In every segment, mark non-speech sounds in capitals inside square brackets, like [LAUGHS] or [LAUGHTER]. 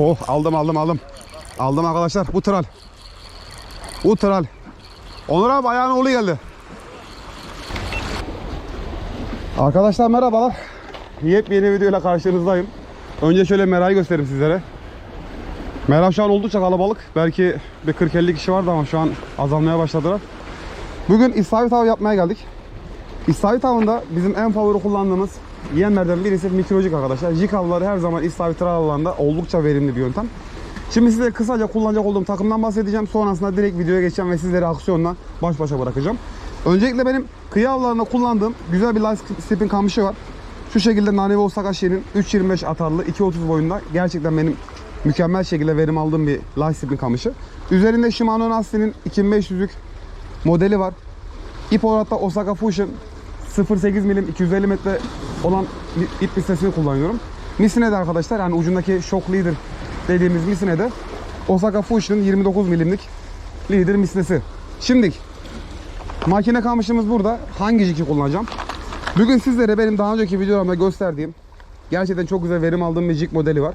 Oh aldım aldım aldım. Aldım arkadaşlar. Bu tral. Bu tral. Onur abi ayağına oğlu geldi. Arkadaşlar merhabalar. Yepyeni videoyla karşınızdayım. Önce şöyle Mera'yı göstereyim sizlere. Mera şu an oldukça kalabalık. Belki bir 40-50 kişi vardı ama şu an azalmaya başladılar. Bugün istavrit avı yapmaya geldik. İstavrit avında bizim en favori kullandığımız yemlerden birisi mikrojik arkadaşlar. Jig avları her zaman istavrit avlarında oldukça verimli bir yöntem. Şimdi size kısaca kullanacak olduğum takımdan bahsedeceğim. Sonrasında direkt videoya geçeceğim ve sizleri aksiyonla baş başa bırakacağım. Öncelikle benim kıyı avlarında kullandığım güzel bir light spin kamışı var. Şu şekilde Nanevi Osakaşi'nin 3.25 atarlı 2.30 boyunda gerçekten benim mükemmel şekilde verim aldığım bir light spin kamışı. Üzerinde Shimano Nasti'nin 2500'lük modeli var. İp olarak Osaka Fusion 0.8 milim 250 metre olan ip listesini kullanıyorum. Misine de arkadaşlar yani ucundaki Shock Leader dediğimiz misine de Osaka Fusion'ın 29 milimlik Leader misnesi. Şimdi makine kamışımız burada. Hangi jiki kullanacağım? Bugün sizlere benim daha önceki videolarımda gösterdiğim gerçekten çok güzel verim aldığım bir jig modeli var.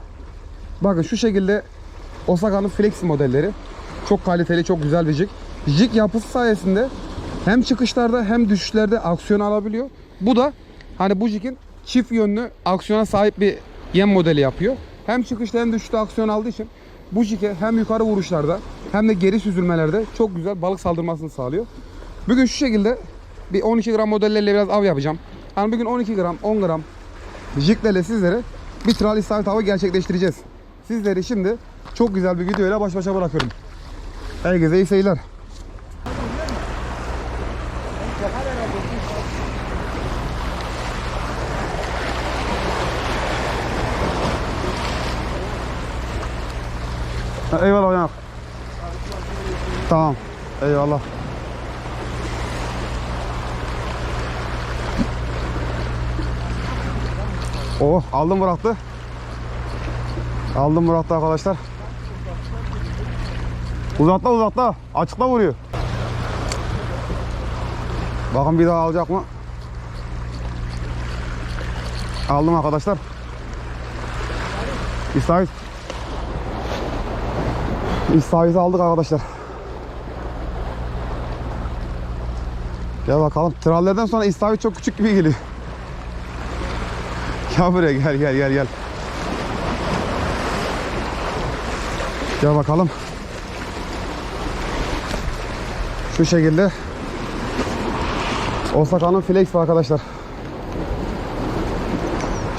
Bakın şu şekilde Osaka'nın Flex modelleri. Çok kaliteli, çok güzel bir jig. Jig yapısı sayesinde hem çıkışlarda hem düşüşlerde aksiyon alabiliyor. Bu da hani bu jigin çift yönlü aksiyona sahip bir yem modeli yapıyor. Hem çıkışta hem düşüşte aksiyon aldığı için bu jige hem yukarı vuruşlarda hem de geri süzülmelerde çok güzel balık saldırmasını sağlıyor. Bugün şu şekilde bir 12 gram modellerle biraz av yapacağım. Yani bugün 12 gram, 10 gram jiglerle sizlere bir tral istavrit avı gerçekleştireceğiz. Sizleri şimdi çok güzel bir videoyla baş başa bırakıyorum. Herkese iyi seyirler. Eyvallah hocam. Tamam. Eyvallah. Oh aldım bıraktı. Aldım bıraktı arkadaşlar. Uzatla uzatla. Açıkla vuruyor. Bakın bir daha alacak mı? Aldım arkadaşlar. İstavrit'i aldık arkadaşlar. Gel bakalım. Trallerden sonra istavrit çok küçük gibi geliyor. [LAUGHS] Gel buraya gel gel gel gel. Gel bakalım. Şu şekilde Osaka'nın flex arkadaşlar.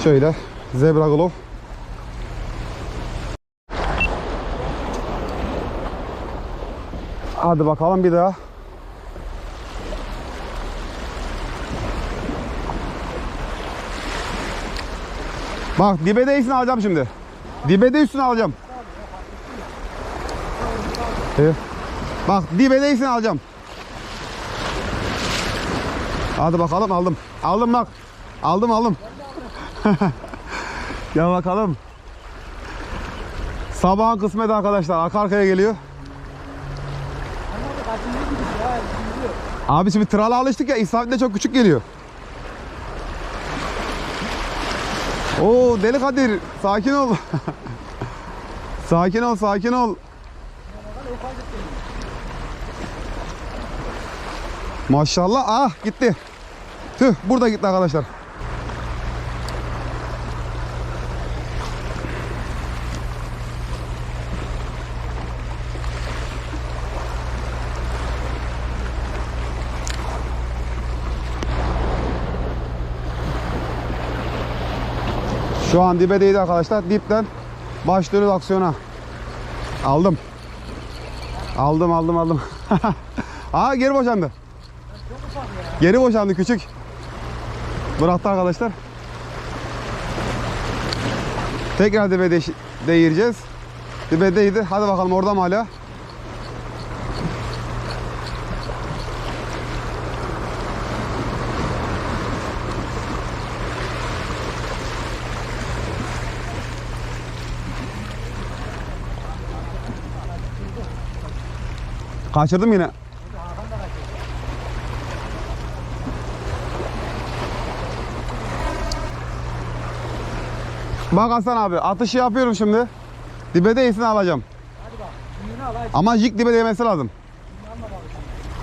Şöyle zebra glove. Hadi bakalım bir daha. Bak dibe değilsin alacağım şimdi. Dibe de üstüne alacağım. Evet. Bak dibe değilsin alacağım. Hadi bakalım aldım. Aldım bak. Aldım aldım. [LAUGHS] Gel bakalım. Sabahın kısmeti arkadaşlar. Arka arkaya geliyor. Abi şimdi trala alıştık ya. İsabet de çok küçük geliyor. Oo deli Kadir. Sakin ol. [LAUGHS] sakin ol, sakin ol. Maşallah. Ah gitti. Tüh burada gitti arkadaşlar. Şu an dibe değdi arkadaşlar. Dipten başlıyoruz aksiyona. Aldım. Aldım aldım aldım. [LAUGHS] Aa geri boşandı. Geri boşandı küçük. Bıraktı arkadaşlar. Tekrar dibe de değireceğiz. Dibe değdi. Hadi bakalım orada mı hala? Kaçırdım yine. Bak Hasan abi atışı yapıyorum şimdi. Dibe değilsin alacağım. Hadi bak. Al hadi. Ama jig dibe değmesi lazım.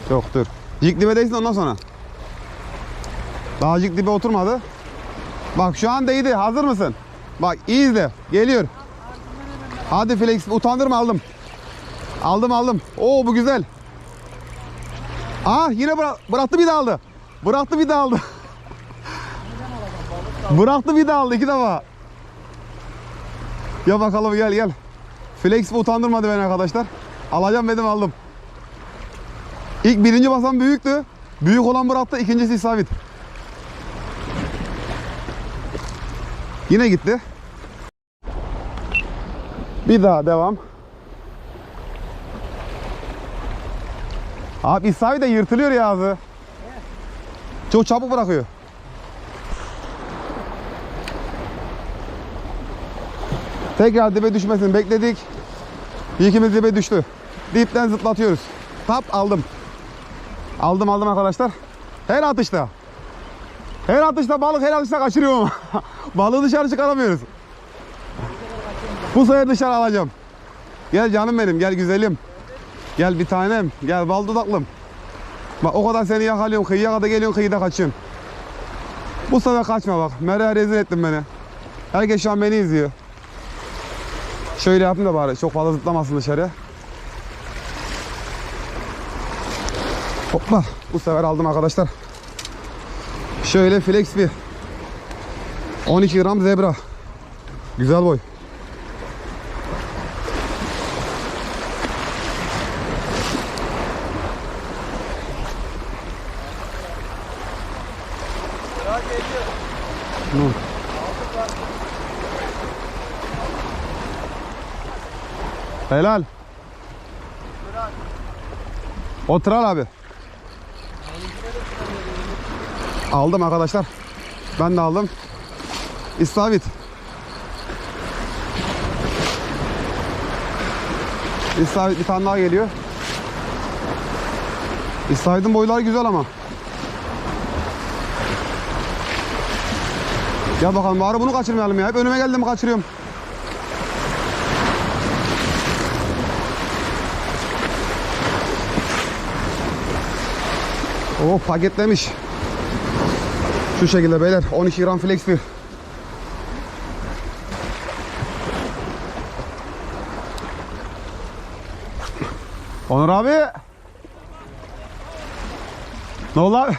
Yok dur. Jig dibe değsin ondan sonra. Daha jig dibe oturmadı. Bak şu an değdi. Hazır mısın? Bak iyi izle. Geliyor. Hadi flex utandırma aldım. Aldım aldım. Oo bu güzel. Aa yine bıra- bıraktı bir daha aldı. Bıraktı bir daha aldı. [LAUGHS] bıraktı bir daha aldı iki defa. Ya bakalım gel gel. Flex utandırmadı beni arkadaşlar. Alacağım dedim aldım. İlk birinci basan büyüktü. Büyük olan bıraktı. ikincisi isabet. Yine gitti. Bir daha devam. Abi isabet de yırtılıyor ya ağzı. Çok çabuk bırakıyor. Tekrar dibe düşmesini bekledik. İkimiz dibe düştü. Dipten zıplatıyoruz. Tap aldım. Aldım aldım arkadaşlar. Her atışta. Her atışta balık her atışta kaçırıyorum. [LAUGHS] Balığı dışarı çıkaramıyoruz. Bu sefer dışarı alacağım. Gel canım benim gel güzelim. Gel bir tanem. Gel bal dudaklım. Bak o kadar seni yakalıyorum. Kıyıya kadar geliyorsun kıyıda kaçıyorsun. Bu sefer kaçma bak. Merve rezil ettin beni. Herkes şu an beni izliyor. Şöyle yapayım da bari çok fazla zıplamasın dışarı. Hoppa. Bu sefer aldım arkadaşlar. Şöyle flex bir. 12 gram zebra. Güzel boy. Hı. Helal. Otural abi. Aldım arkadaşlar. Ben de aldım. İstavit. İstavit bir tane daha geliyor. İstavit'in boyları güzel ama. Ya bakalım bari bunu kaçırmayalım ya. Hep önüme geldi mi kaçırıyorum. Oh paketlemiş. Şu şekilde beyler 12 gram flex bir. Onur abi. Ne oldu abi?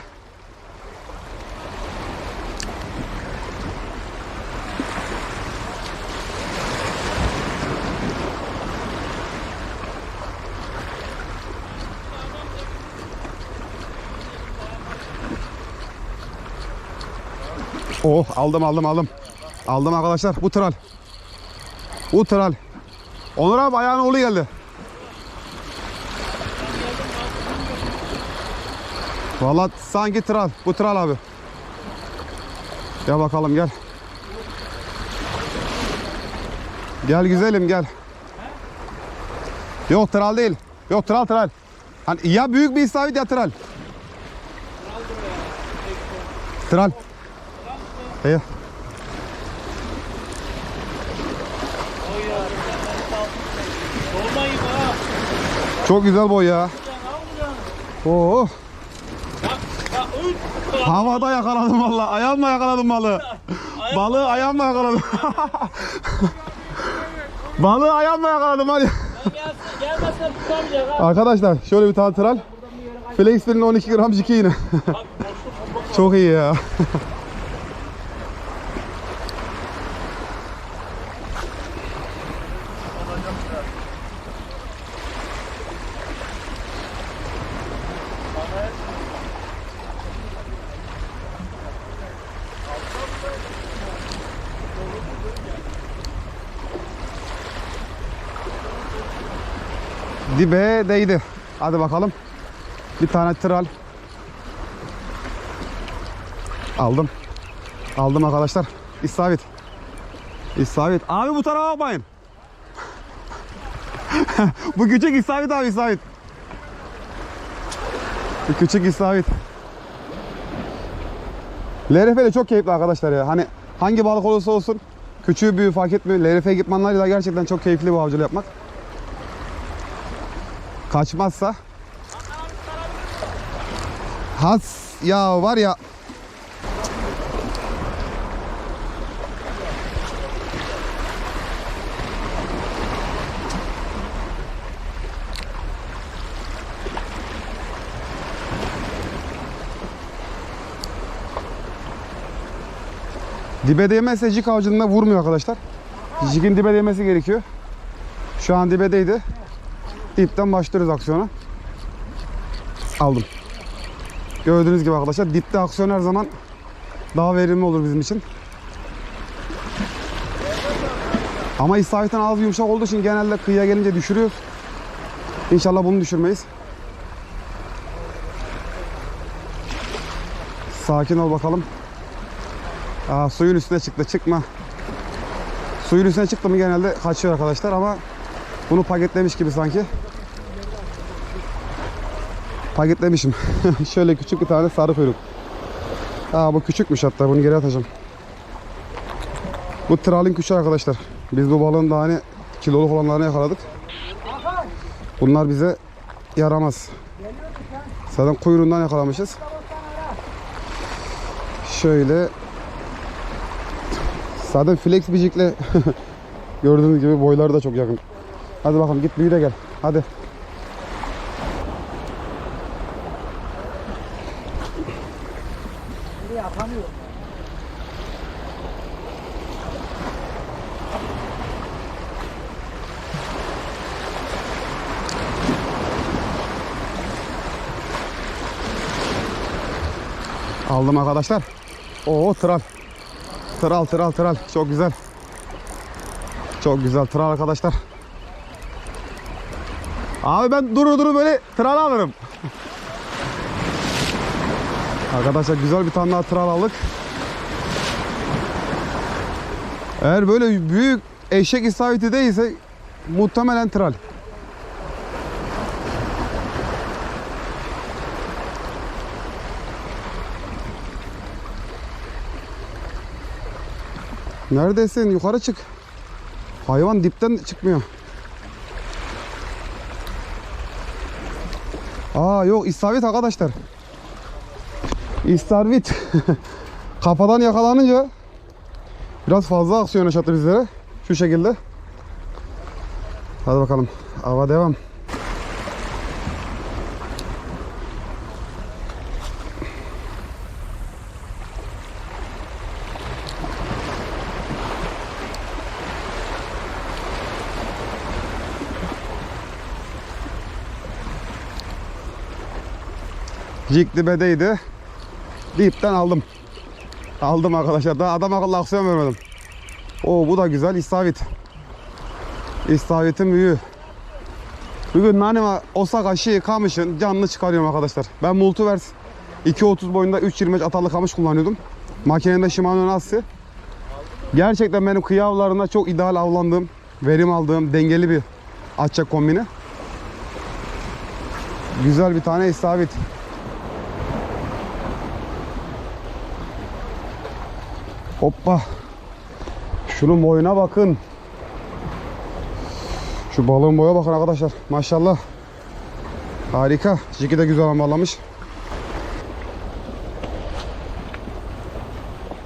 Oh aldım aldım aldım. Aldım arkadaşlar. Bu tral. Bu tral. Onur abi ayağına oğlu geldi. Vallahi sanki tral. Bu tral abi. Gel bakalım gel. Gel güzelim gel. Yok tral değil. Yok tral tral. Hani ya büyük bir istavrit ya tral. Tral. Ha. Çok güzel boy ya. Oo. Havada yakaladım valla. Ayağımla yakaladım balığı. Balığı ayağımla yakaladım. [LAUGHS] balığı ayağımla yakaladım hadi. Arkadaşlar şöyle bir tane tral. Flex 1'in 12 gram jiki yine. [LAUGHS] Çok iyi ya. [LAUGHS] Dibe değdi. Hadi bakalım. Bir tane tral. Aldım. Aldım arkadaşlar. İsabet. İsabet. Abi bu tarafa bakmayın. [LAUGHS] bu küçük isabet abi isabet. Bu küçük isabet. LRF de çok keyifli arkadaşlar ya. Hani hangi balık olursa olsun Küçüğü büyüğü fark etmiyor. LRF ekipmanlarıyla gerçekten çok keyifli bu avcılık yapmak. Kaçmazsa. Has ya var ya. Dibe değmezse jig avcılığında vurmuyor arkadaşlar. Jigin dibe değmesi gerekiyor. Şu an dibedeydi. Dipten başlıyoruz aksiyona. Aldım. Gördüğünüz gibi arkadaşlar dipte aksiyon her zaman daha verimli olur bizim için. Ama istavritin ağzı yumuşak olduğu için genelde kıyıya gelince düşürüyoruz. İnşallah bunu düşürmeyiz. Sakin ol bakalım. Aa, suyun üstüne çıktı çıkma. Suyun üstüne çıktı mı genelde kaçıyor arkadaşlar ama bunu paketlemiş gibi sanki. Paketlemişim. [LAUGHS] Şöyle küçük bir tane sarı kuyruk. Aa bu küçükmüş hatta bunu geri atacağım. Bu tralin küçüğü arkadaşlar. Biz bu balığın daha hani kiloluk olanlarını yakaladık. Bunlar bize yaramaz. Zaten kuyruğundan yakalamışız. Şöyle Zaten flex bicikle [LAUGHS] gördüğünüz gibi boyları da çok yakın. Hadi bakalım git büyü de gel. Hadi. Aldım arkadaşlar. Oo tral. Tral tral tral. Çok güzel. Çok güzel tral arkadaşlar. Abi ben duru duru böyle tral alırım. Arkadaşlar güzel bir tane daha tral aldık. Eğer böyle büyük eşek isabeti değilse muhtemelen tral. Neredesin? Yukarı çık. Hayvan dipten çıkmıyor. Aa yok istavrit arkadaşlar. İstavrit. [LAUGHS] Kafadan yakalanınca biraz fazla aksiyon yaşattı bizlere. Şu şekilde. Hadi bakalım. Ava devam. Jig dibedeydi. Dipten aldım. Aldım arkadaşlar. Daha adam akıllı aksiyon vermedim. Oo bu da güzel. İstavrit. İstavrit'in büyüğü. Bugün nanema Osaka kamışın canlı çıkarıyorum arkadaşlar. Ben Multiverse 2.30 boyunda 3.25 atarlı kamış kullanıyordum. Makinemde Shimano Nassi. Gerçekten benim kıyı avlarında çok ideal avlandığım, verim aldığım dengeli bir atacak kombini. Güzel bir tane istavrit. Hoppa. Şunun boyuna bakın. Şu balığın boya bakın arkadaşlar. Maşallah. Harika. Jiki de güzel ambarlamış.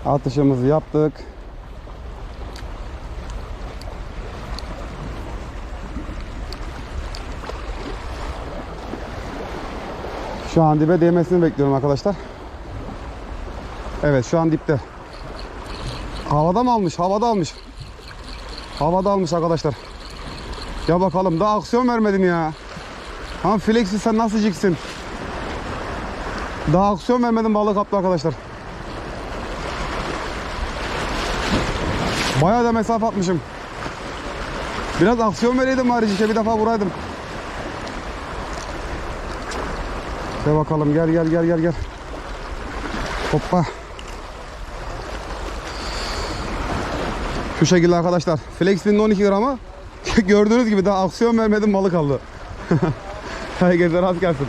Atışımızı yaptık. Şu an dibe değmesini bekliyorum arkadaşlar. Evet şu an dipte. Havada mı almış? Havada almış. Havada almış arkadaşlar. Ya bakalım daha aksiyon vermedin ya. Ha flexi sen nasıl ciksin? Daha aksiyon vermedin balık kaptı arkadaşlar. Bayağı da mesafe atmışım. Biraz aksiyon vereydim bari bir defa vuraydım. Gel bakalım gel gel gel gel gel. Hoppa. Şu şekilde arkadaşlar. Flexlin'in 12 gramı gördüğünüz gibi daha aksiyon vermedim balık aldı. [LAUGHS] Herkese rast gelsin.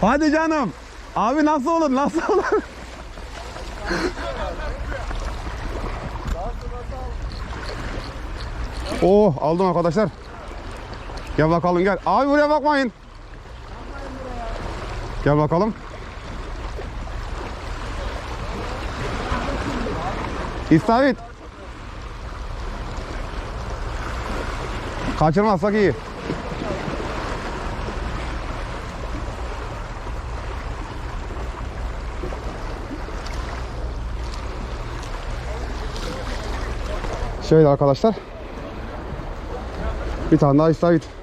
Hadi canım. Abi nasıl olur? Nasıl [LAUGHS] olur? oh aldım arkadaşlar. Gel bakalım gel. Abi buraya bakmayın. Gel bakalım. İstavrit. Kaçırmazsak iyi. Şöyle arkadaşlar. Bir tane daha istavrit.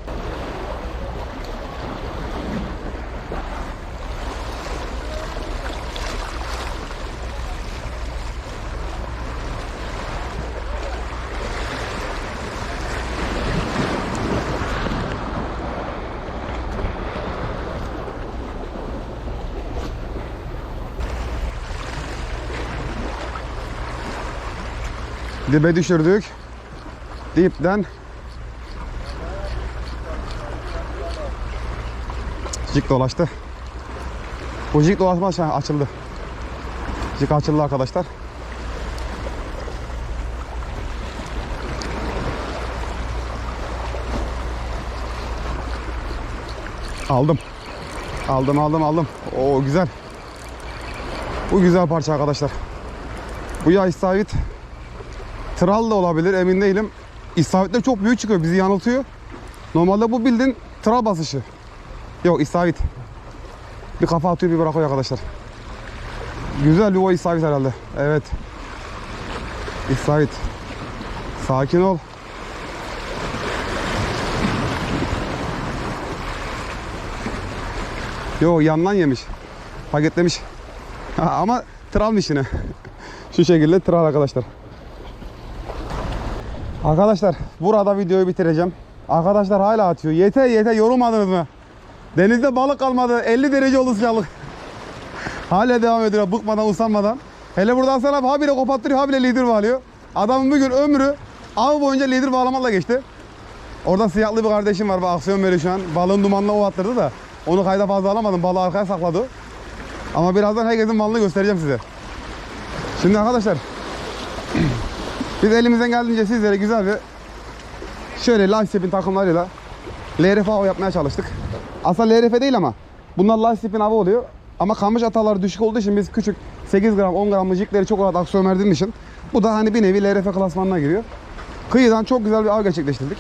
Dibe düşürdük. Dipten Jig dolaştı. Bu jig dolaşma şey açıldı. Jig açıldı arkadaşlar. Aldım. Aldım aldım aldım. Oo güzel. Bu güzel parça arkadaşlar. Bu yağ istavrit Tral da olabilir emin değilim. İstavritler çok büyük çıkıyor bizi yanıltıyor. Normalde bu bildiğin tral basışı. Yok istavrit. Bir kafa atıyor bir bırakıyor arkadaşlar. Güzel o istavrit herhalde. Evet. İstavrit. Sakin ol. Yo yandan yemiş. Paketlemiş. Ha, [LAUGHS] ama tralmış yine. Şu şekilde tral arkadaşlar. Arkadaşlar burada videoyu bitireceğim. Arkadaşlar hala atıyor. Yeter yeter yorulmadınız mı? Denizde balık kalmadı. 50 derece oldu sıcaklık. [LAUGHS] Hala devam ediyor bıkmadan usanmadan. Hele buradan sonra habire kopattırıyor habire lider bağlıyor. Adamın bir gün ömrü av boyunca lider bağlamakla geçti. Orada siyahlı bir kardeşim var. Aksiyon veriyor şu an. Balığın dumanına o attırdı da. Onu kayda fazla alamadım. Balığı arkaya sakladı. Ama birazdan herkesin malını göstereceğim size. Şimdi arkadaşlar biz elimizden geldiğince sizlere güzel bir şöyle Lifestep'in takımlarıyla LRF avı yapmaya çalıştık. Aslında LRF değil ama bunlar Lifestep'in avı oluyor. Ama kamış ataları düşük olduğu için biz küçük 8 gram 10 gram jikleri çok rahat aksiyon verdiğim için bu da hani bir nevi LRF klasmanına giriyor. Kıyıdan çok güzel bir av gerçekleştirdik.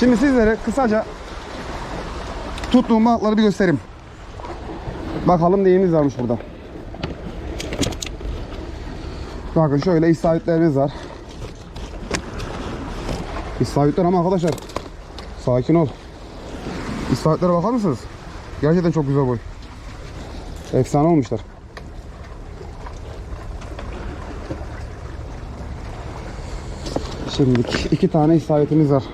Şimdi sizlere kısaca tuttuğum balıkları bir göstereyim. Bakalım neyimiz varmış burada. Bakın şöyle istavritlerimiz var. İstavritler ama arkadaşlar sakin ol. İstavritlere bakar mısınız? Gerçekten çok güzel boy. Efsane olmuşlar. Şimdi iki tane istavritimiz var.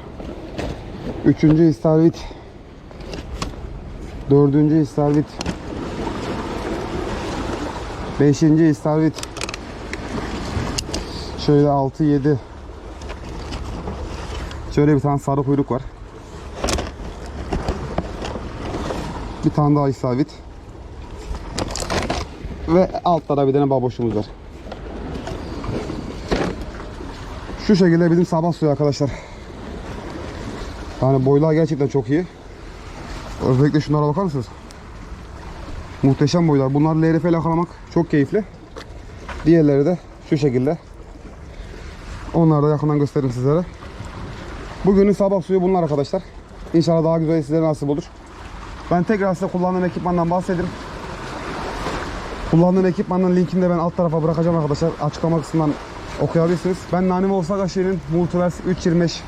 Üçüncü istavrit. Dördüncü istavrit. Beşinci istavrit. Şöyle 6 7 Şöyle bir tane sarı kuyruk var. Bir tane daha isabet. Ve altta da bir tane baboşumuz var. Şu şekilde bizim sabah suyu arkadaşlar. Yani boylar gerçekten çok iyi. Özellikle şunlara bakar mısınız? Muhteşem boylar. Bunlar LRF ile yakalamak çok keyifli. Diğerleri de şu şekilde. Onları da yakından göstereyim sizlere. Bugünün sabah suyu bunlar arkadaşlar. İnşallah daha güzel sizlere nasip olur. Ben tekrar size kullandığım ekipmandan bahsedeyim. Kullandığım ekipmanın linkini de ben alt tarafa bırakacağım arkadaşlar. Açıklama kısmından okuyabilirsiniz. Ben Nanime Osaka Shi'nin Multiverse 325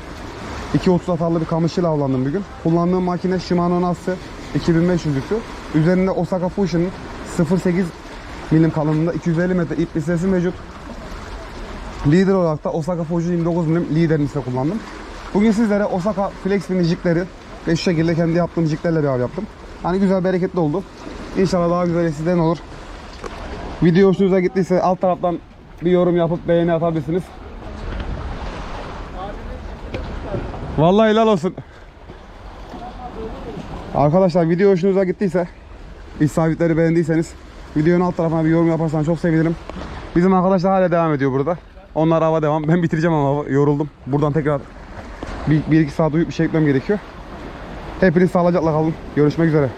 230 atarlı bir kamışıyla avlandım bir gün. Kullandığım makine Shimano Nasu 2500'lüktü. Üzerinde Osaka Fusion'ın 0.8 milim kalınlığında 250 metre ip listesi mevcut. Lider olarak da Osaka Fuji 29 milim lider liste kullandım. Bugün sizlere Osaka Flex Mini jigleri ve şu şekilde kendi yaptığım jiglerle bir av yaptım. Hani güzel bereketli oldu. İnşallah daha güzel sizden olur. Video hoşunuza gittiyse alt taraftan bir yorum yapıp beğeni atabilirsiniz. Vallahi helal olsun. Arkadaşlar video hoşunuza gittiyse isabetleri beğendiyseniz videonun alt tarafına bir yorum yaparsanız çok sevinirim. Bizim arkadaşlar hala devam ediyor burada. Onlar hava devam. Ben bitireceğim ama yoruldum. Buradan tekrar Bir, bir iki saat uyuyup bir şey gitmem gerekiyor. Hepiniz sağlıcakla kalın. Görüşmek üzere.